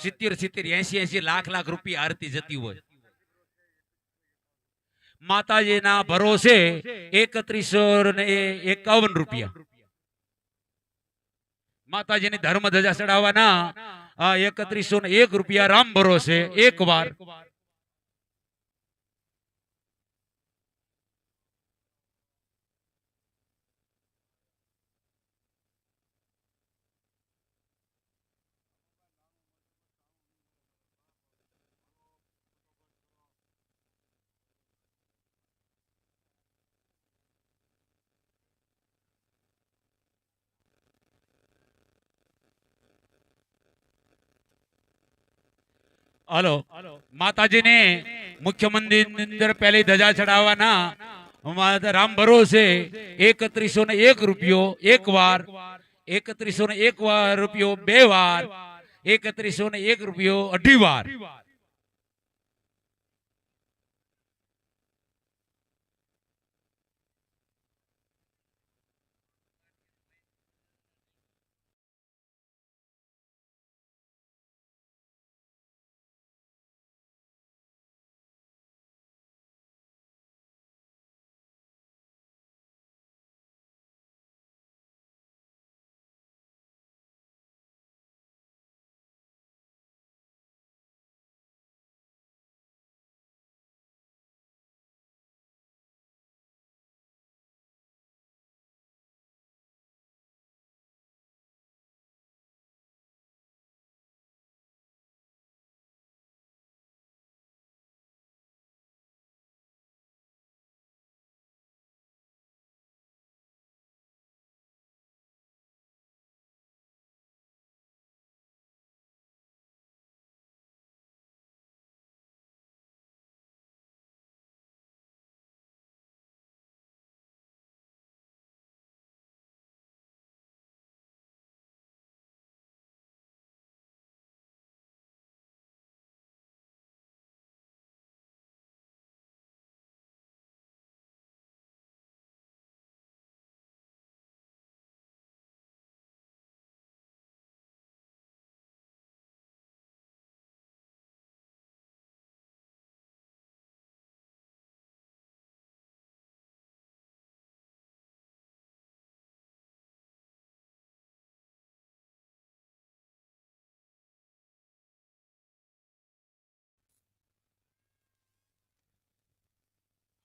સિત્તેર સિત્તેર એસી એસી લાખ લાખ રૂપિયા આરતી જતી હોય. માતાજીના ભરોસે એકત્રીસો ને એકાવન રૂપિયા. માતાજીની ધર્મ ધજા ચડાવવાના એકત્રીસો ને એક રૂપિયા રામ ભરોસે એક વાર. હાલો. માતાજીને મુખ્ય મંદિર અંદર પહેલી ધજા ચડાવવાના રામ ભરોસે એકત્રીસો ને એક રૂપિયો એક વાર એકત્રીસો ને એક રૂપિયો બે વાર, એકત્રીસો ને એક રૂપિયો અઢી વાર.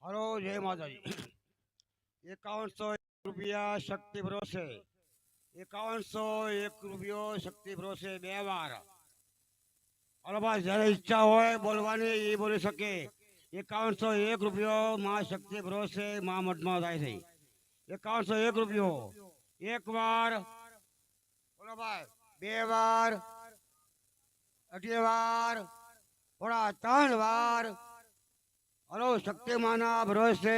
હલો, જય માતાજી. એકાવનસો રૂપિયા શક્તિ ભરોસે. એકાવનસો એક રૂપિયો શક્તિ ભરોસે બે વાર. હલો બસ જ્યારે ઈચ્છા હોય બોલવાની, એ બોલી શકે. એકાવનસો એક રૂપિયો માં શક્તિ ભરોસે મા મઠમાં થાય છે. એકાવનસો એક રૂપિયો. એક વાર. બોલો બે વાર. અઢી વાર. થોડા ત્રણ વાર. હલો શક્તિમાના ભરોસે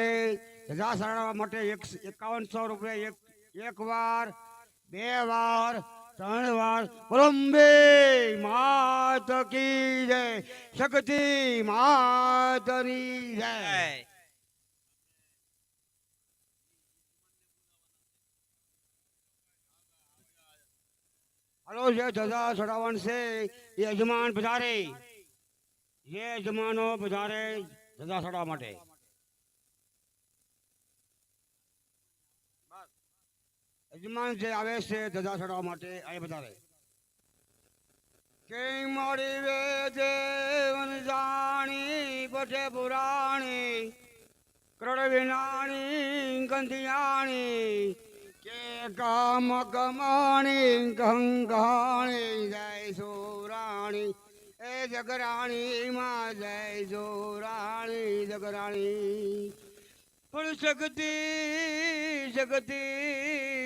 ધજા સારવા માટે એક એકાવનસો રૂપિયા એક એક વાર બે વાર ત્રણ વાર બોલંબે માત કી જય. શક્તિ માતની જય. હલો, જે ધજા ચડાવવાનું છે યજમાન પધારે. જે યજમાનો પધારે. ચડાવવા માટે. યજમાન જે આવે છે ચડાવવા માટે અહીં પધારે કે મળી વે દેવન જાણી, પઠે પુરાણી, કરોડ વિનાણી, ગંધિયાણી, કે કામ કમાણી, ગંગાણી, જય સુરાણી. એ જગરાણી માં જય રાણી, જગરાણી. પણ શક્તિ શક્તિ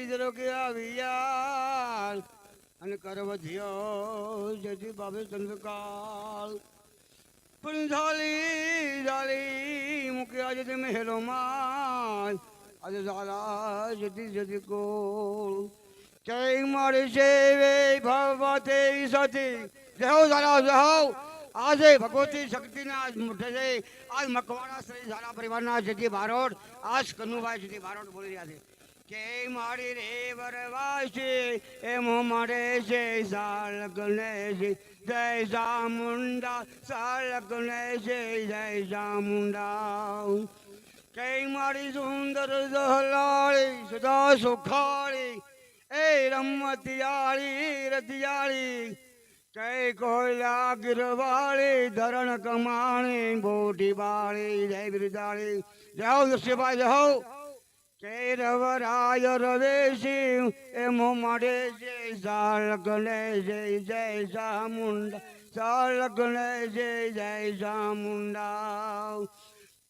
જરોગે આવ્યા અને કરવધિયો જતી બાબે ચંદ્રકાલ પણ ઝાલી ઝાલી મૂક્યા આજે તે મહેલોમાં આજે ઝાલા જતી જતી કોલ જય મારી સેવે ભગવતે સતી જય ઝાલા જય આજે ભગવતી શક્તિના મુઠે છે. આજ મકવાણા શ્રી ઝાલા પરિવારના જતી બારોટ આજ કનુભાઈ જતી બારોટ બોલી રહ્યા છે. કે મારી રે વરવાસી એમ મારે છે સાલ ગણેશ જય ચામુંડા સાલ ગણેશ જય ચામુંડા કે મારી સુંદર દહલાળી, સદા સુખાળી, એ રમતિયાળી, રતિયાળી કઈ કોયલા ગિરવાળી ધરણ કમાણી બોટી બાળી, જય બિરદાળી જય હો નરસિંહભાઈ જય હો કે રવરાય રવેશી એ મોમાડે જય સાલ ગણે જય જય ચામુંડા સાલ ગણે જય જય ચામુંડા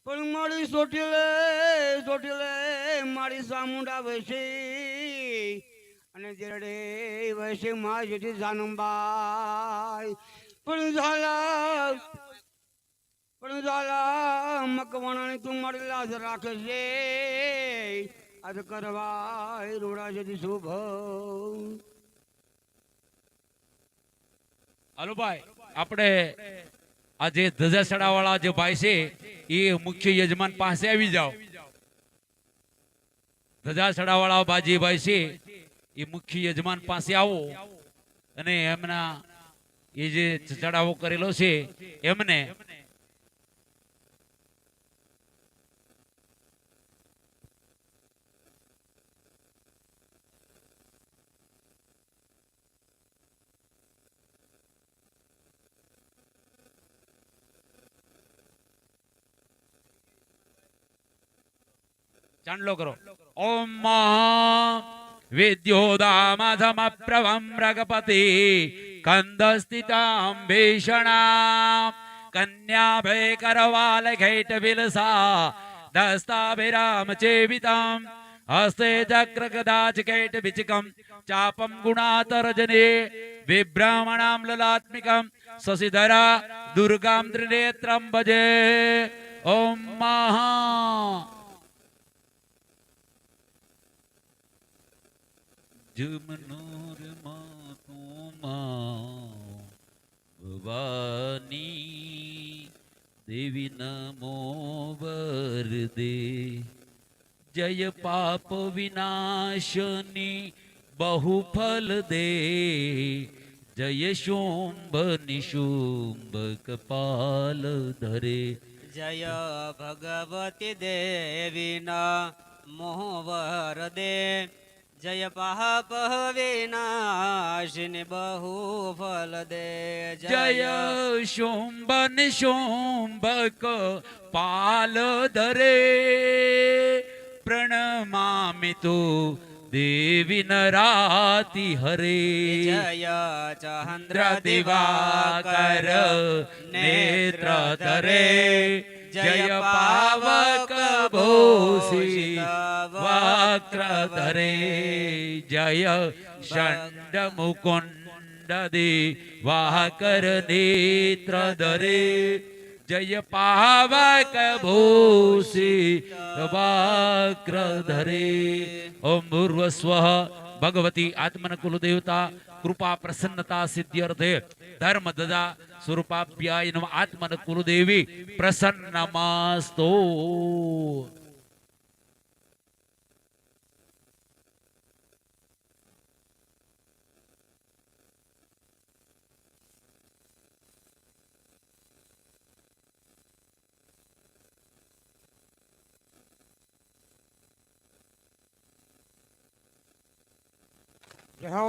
પણ મારી સોટીલે સોટીલે મારી ચામુંડા વસી અને જેરડે વૈશે માં જેથી જાનંબાઈ, પણ ઝાલા પણ ઝાલા, મકવાણાની તું મારી લાજ રાખજે. આજ કરવા રોડા જેથી શુભ. હાલો ભાઈ, આપણે આ જે ધજા ચડાવવાળા જે ભાઈ છે, એ મુખ્ય યજમાન પાસે આવી જાઓ. ધજા વાળા બાજી ભાઈ છે એ મુખ્ય યજમાન પાસે આવો. અને એમના એ જે ચડાવો કરેલો છે, એમને ચાંદલો કરો. ઓમ વિદ્યોદામધમપ્રભમ રગપતિ કંદસ્થિતામ ભીષણામ કન્યાભય કરવાલ ઘૈટ વિલસા દસ્તાભિરામ ચેવિતામ હસ્તે ચક્ર ગદાચ કૈટ વિચકમ ચાપમ ગુણાતરજને વિભ્રમણામ મહા જમનોરમાં તુમા ભવાની દેવી નમો વરદે. જય પાપ વિનાશની બહુફલ દે. જય શુંભ નિશુંભ કપાલ ધરે. જય ભગવતી દેવીના મોહવર દે. જય પાપ વિનાશિની બહુ ફલ દે જય શુંભ નિશુંભક પાલ ધરે પ્રણમામિ તું દેવી નરાતિ હરે. જય ચંદ્ર દિવાકર નેત્ર ધરે. જય પાવક ભૂષિત વક્ર ધરે જય ષંડ મુકુંડ દિવાકર નેત્ર ધરે જય પાવક ભૂષી વક્ર ધરે ઓમ ભૂર્વસ્વ ભગવતી આત્મન કુલદેવતા કૃપા પ્રસન્નતા સિદ્ધ્યર્થે. ધર્મ દદા ಎನ್ನುವ ಆತ್ಮನ ಕುರುದೇವಿ ಪ್ರಸನ್ನ ಮಾಸ್ತೋ જય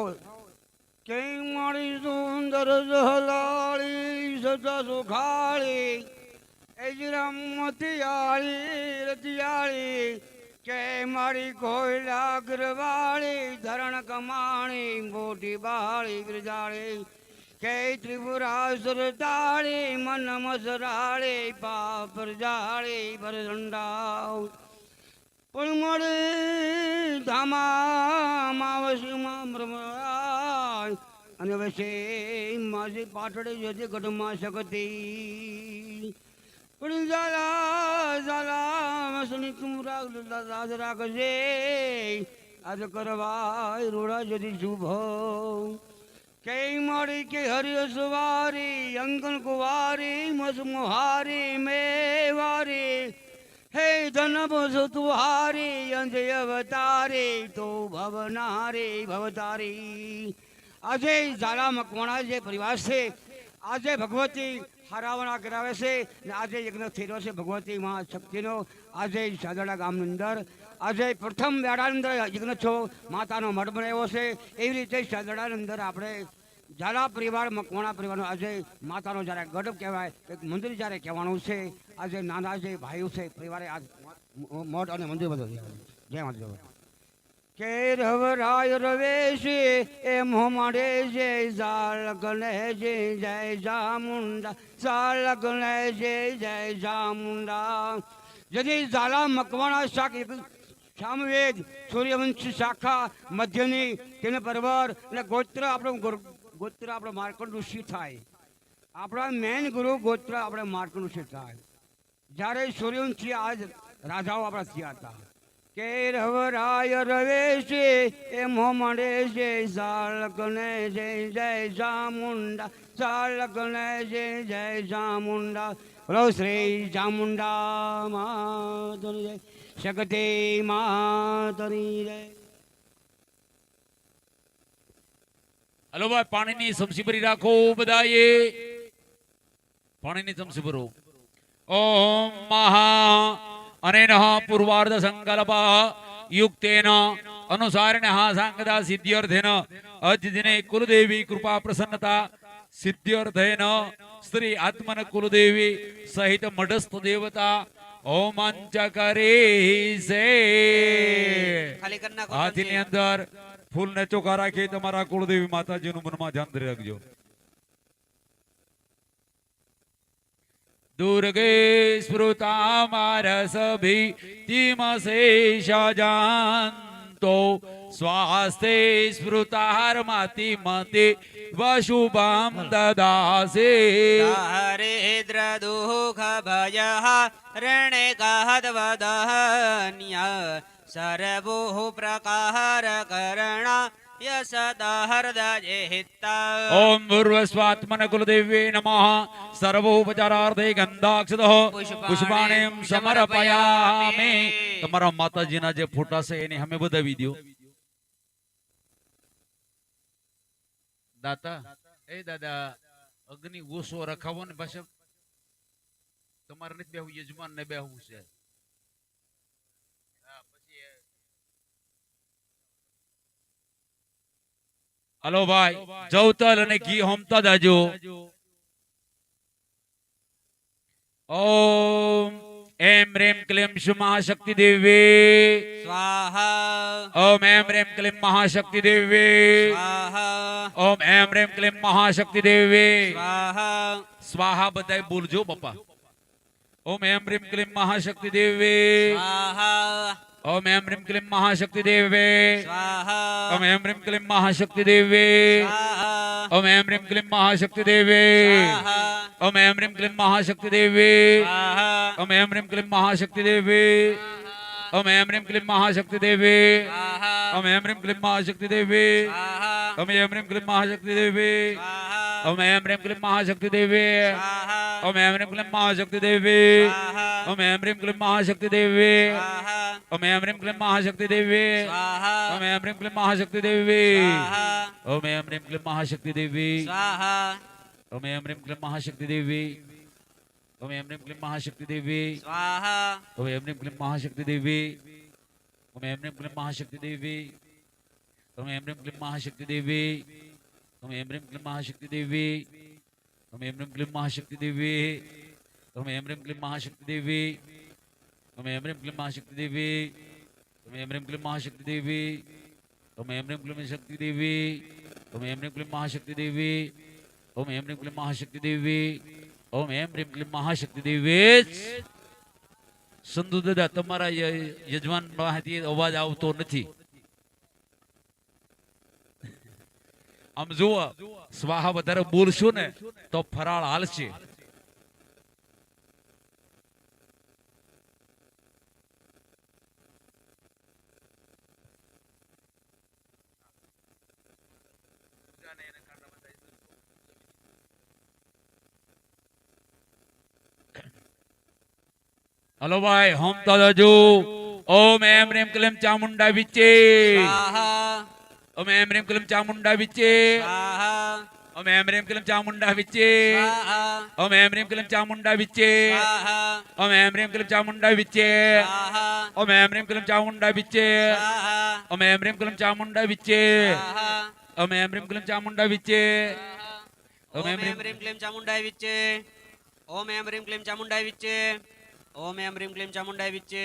કે મારી સુંદર જહલાળી સદા સુખાળી એજરામતિયાળી રતિયાળી, કે મારી કોયલા ગરવાળી ધરણ કમાણી, મોટી બાળી ગરજાળી, કે ત્રિપુરા સરતાળી મન મસરાળી, પાપ જાળી ભરઝંડા પણ મળે ધામા માવસીમાં બ્રહ્મરાજ અને વસે માસી પાટડે જતી ઘટમાં શકતી. પણ ઝાલા ઝાલા, વસની તું રાગ રાજ રાખજે. આજ કરવા રોડા જતી શુભ. કે મારી કે હરિય સવારી અંગન કુવારી, મસ મુહારી, મેવારી. હે જન્મ તુહારી અંજય અવતારી, તો ભવનારી, ભવતારી. આજે ઝાલા મકવાણા જે પરિવાર છે, આજે ભગવતી હરાવણા કરાવે છે આજે યજ્ઞ થયેલો છે ભગવતી મા શક્તિનો આજે સાદડા ગામની અંદર, આજે પ્રથમ વેળાની અંદર છો માતાનો મઠ બનાવ્યો છે. એવી રીતે સાદડાની અંદર આપણે ઝાલા પરિવાર, મકવાણા પરિવારનો આજે માતાનો જ્યારે ગઢ કહેવાય, એક મંદિર જ્યારે કહેવાનું છે, આજે નાના જે ભાઈઓ છે, પરિવારે આજ મ- મઠ અને મંદિર બધું. જય માતા કે રાય રવેશે એ મોમાડે જય ઝાલ ગણે જય જય જામુંડા ઝાલ ગણે જય જય જામુંડા यदि ઝાલા મકવાણા શાક સામવેદ સૂર્યવંશી શાખા મધ્યની તેને પરવર અને ગોત્ર આપણો ગોત્ર આપણો માર્કંડ ઋષિ થાય. આપણા મેન ગુરુ ગોત્ર આપણે માર્કંડ ઋષિ થાય. જ્યારે સૂર્યવંશી આજ રાજાઓ આપણા થયા હતા. કે રવે છે, એ મોમડે છે ગણે જય જય ચામુંડા ગણે જય જય ચામુંડા. બોલો શ્રી ચામુંડા માતરી જય, શક્તિ માતરી જય. હલો ભાઈ, પાણીની સમસી ભરી રાખો બધાએ. પાણીની સમસી ભરો ઓમ મહા અનેનઃ પૂર્વાર્ધ સંકલ્પ યુક્તેન અનુસારેણ સાંગતા સિદ્ધ્યર્થેન અજદિને કુલદેવી કૃપા પ્રસન્નતા સિદ્ધ્યર્થેન શ્રી આત્મન કુલદેવી સહિત મઢસ્થ દેવતા ઓમાંચકરે સે હાથીની અંદર ફૂલ ને ચોખા રાખી તમારા કુળદેવી માતાજીનું મનમાં ધ્યાન રાખજો દુર્ગે સ્મૃતા મારસ ભીતિમશેષ જાંતો સ્વાસ્તે સ્મૃતાર માતિ મતે વશુભામ દદાસે હરિદ્ર દુઃખ ભય રણે કહદવદન્ય સર્વો પ્રકાર કરણ યસદા હૃદય હિતા ઓમ પૂર્વસ્વાત્મન કુલદેવ્યે નમઃ સર્વોપચારાર્થે ગંધાક્ષદ પુષ્પાણિમ સમર્પયામિ તમારા માતાજીના જે ફોટા છે એને અમે બધાવી દો દાતા એ દાદા અગ્નિ ઓછો રખાવો ને પાછા તમારે નથી બેહવું યજમાન ને બેહવું છે હા, પછી એ- હલો ભાઈ જવતલ અને ઘી હોમતા જાજો ઓમ એમ રેમ ક્લેમ શુ મહાશક્તિ દેવી સ્વાહા ઓમ એમ રેમ ક્લેમ મહાશક્તિ દેવી સ્વાહા ઓમ એમ રેમ ક્લેમ મહાશક્તિ દેવી સ્વાહા સ્વાહા બધાય બોલજો બાપા ઓમ એમ રેમ ક્લેમ મહાશક્તિ દેવી સ્વાહા ઓમ એમ રેમ ક્લેમ મહાશક્તિ દેવી સ્વાહા ઓમ એમ રેમ ક્લેમ મહાશક્તિ દેવી સ્વાહા ઓમ એમ રેમ ક્લેમ મહાશક્તિ દેવી સ્વાહા ઓમ એમ રેમ ક્લેમ મહાશક્તિ દેવી સ્વાહા ઓમ એમ રેમ ક્લેમ મહાશક્તિ દેવી ઓમ એમ રેમ ક્લેમ મહાશક્તિ દેવી સ્વાહા ઓમ એમ રેમ ક્લેમ મહાશક્તિ દેવી સ્વાહા ઓમ એમ રેમ ક્લેમ મહાશક્તિ દેવી સ્વાહા ઓમ એમ રેમ ક્લેમ મહાશક્તિ દેવી સ્વાહા ઓમ એમ રેમ ક્લેમ મહાશક્તિ દેવી સ્વાહા ઓમ એમ રેમ ક્લેમ મહાશક્તિ દેવી સ્વાહા ઓમ એમ રેમ ક્લેમ મહાશક્તિ દેવી સ્વાહા ઓમ એમ રેમ ક્લેમ મહાશક્તિ દેવી સ્વાહા ઓમ એમ રેમ ક્લેમ મહાશક્તિ દેવી ઓમ એમ રેમ ક્લેમ મહાશક્તિ દેવી ઓમ એમ રેમ ક્લેમ મહાશક્તિ દેવી ઓમ એમ રેમ ક્લેમ મહાશક્તિ દેવી ઓમ એમ રેમ ક્લેમ મહાશક્તિ ఎంబ్రేం క్లిం మహాశక్తిదేవి తుమ్మె ఎంబ్రేం క్లిం మహాశక్తిదేవి తుమ్మె ఎంబ్రేం క్లిం శక్తిదేవి తుమ్మె ఎంబ్రేం క్లిం మహాశక్తిదేవి ఓం ఏం రీం క్లిం మహాశక్తిదేవి ఓం ఏం రీం క్లిం మహాశక్తిదేవి સંધુ દાદા તમારા યજમાન પાસેથી અવાજ આવતો નથી આમ જુઓ સ્વાહા વધારે બોલશો ને તો ફરાળ હાલશે હલો ભાઈ હોમ તો હજુ. ઓમ એમ રેમ ક્લેમ ચામુંડા વિચે. ઓમ એમ રેમ ક્લેમ ચામુંડા વિચે. ઓમ એમ રેમ ક્લેમ ચામુંડા વિચે. ઓમ એમ રેમ ક્લેમ ચામુંડા વિચે. ઓમ એમ રેમ ક્લેમ ચામુંડા વિચે. ઓમ એમ રેમ ક્લેમ ચામુંડા વિચે. ઓમ એમ રેમ ક્લેમ ચામુંડા વિચે. ઓમ એમ ક્લેમ ચામુંડા વિચે ઓમ એમ રીમ ક્લીમ ચામુંડાય વિચ્ચે ઓમ એમ રીમ ક્લીમ ચામુંડાય વિચ્ચે ઓમ એમ રીમ ક્લીમ ચામુંડાય વિચ્ચે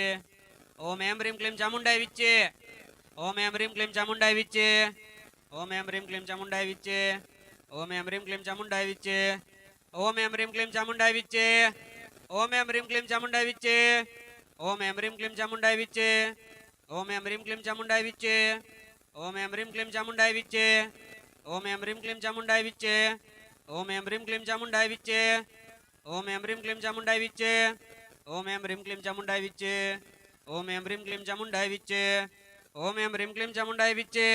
ઓમ એમ રીમ ક્લીમ ચામુંડાય વિચ્ચે ઓમ એમ રીમ ક્લીમ ચામુંડાય વિચ્ચે ઓમ એમ રીમ ક્લીમ ચામુંડાય વિચ્ચે ઓમ એમ રીમ ક્લીમ ચામુંડાય વિચ્ચે ઓમ એમ રીમ ક્લીમ ચામુંડાય વિચ્ચે ઓમ એમ રીમ ક્લીમ ચામુંડાય વિચ્ચે ઓમ એમ રીમ ક્લીમ ચામુંડાય વિચ્ચે ઓમ એમ રીમ ક્લીમ ચામુંડાય વિચ્ચે ઓમ એમ રીમ ક્લીમ ચામુંડાય વિચ્ચે ઓમ એમ રીમ ક્લીમ ચામુંડાય વિચ્ચે ઓમ એમ રીમ ક્લીમ ચામુંડાય વિચ્ચે ઓમ એમ રીમ ક્લીમ ચામુંડાય વિચ્ચે ઓમ એમ રીમ ક્લીમ ચામુંડાય વિચ્ચે ઓમ એમ રીમ ક્લીમ ચામુંડાય વિચ્ચે ઓમ એમ રીમ ક્લીમ ચામુંડાય વિચ્ચે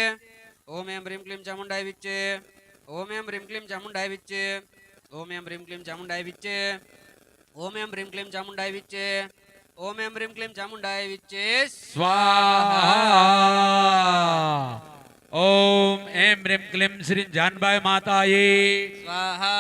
ઓમ એમ રીમ ક્લીમ ચામુંડાય વિચ્ચે ઓમ એમ રીમ ક્લીમ ચામુંડાય વિચ્ચે ઓમ એમ રીમ ક્લીમ ચામુંડાય વિચ્ચે ઓમ એમ રીમ ક્લીમ ચામુંડાય વિચ્ચે ఓం ఏం రీం క్లీం చాముండాయ విచ్చే స్వాహా ఓం ఏం రీం క్లీం శ్రీ జాన్బాయ్ మాతాయి స్వాహా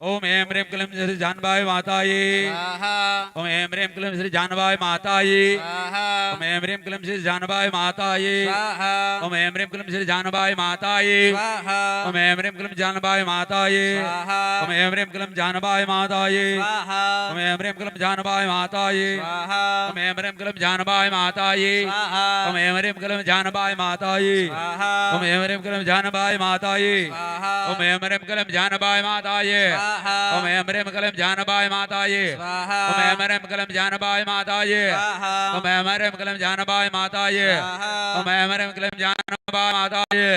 ఓం ఏం రీం క్లీం శ్రీ జాన్బాయ్ మాతాయి స్వాహా ఓం એમ રેમ ક્લેમ શ્રી જાનબાઈ માતાએ સ્વાહા ઓમ એમ રેમ ક્લેમ શ્રી જાનબાઈ માતાએ સ્વાહા ઓમ એમ રેમ ક્લેમ શ્રી જાનબાઈ માતાએ સ્વાહા ઓમ એમ રેમ ક્લેમ જાનબાઈ માતાએ સ્વાહા ઓમ એમ રેમ ક્લેમ જાનબાઈ માતાએ સ્વાહા ઓમ એમ રેમ ક્લેમ જાનબાઈ માતાએ સ્વાહા ઓમ એમ રેમ ક્લેમ જાનબાઈ માતાએ સ્વાહા ઓમ એમ રેમ ક્લેમ જાનબાઈ માતાએ સ્વાહા ઓમ એમ മകലം ജാനബായ മാതായേ ഒമേമരം മകലം ജാനബായ മാതായേ ഒമേമരം മകലം ജാനബായ മാതായേ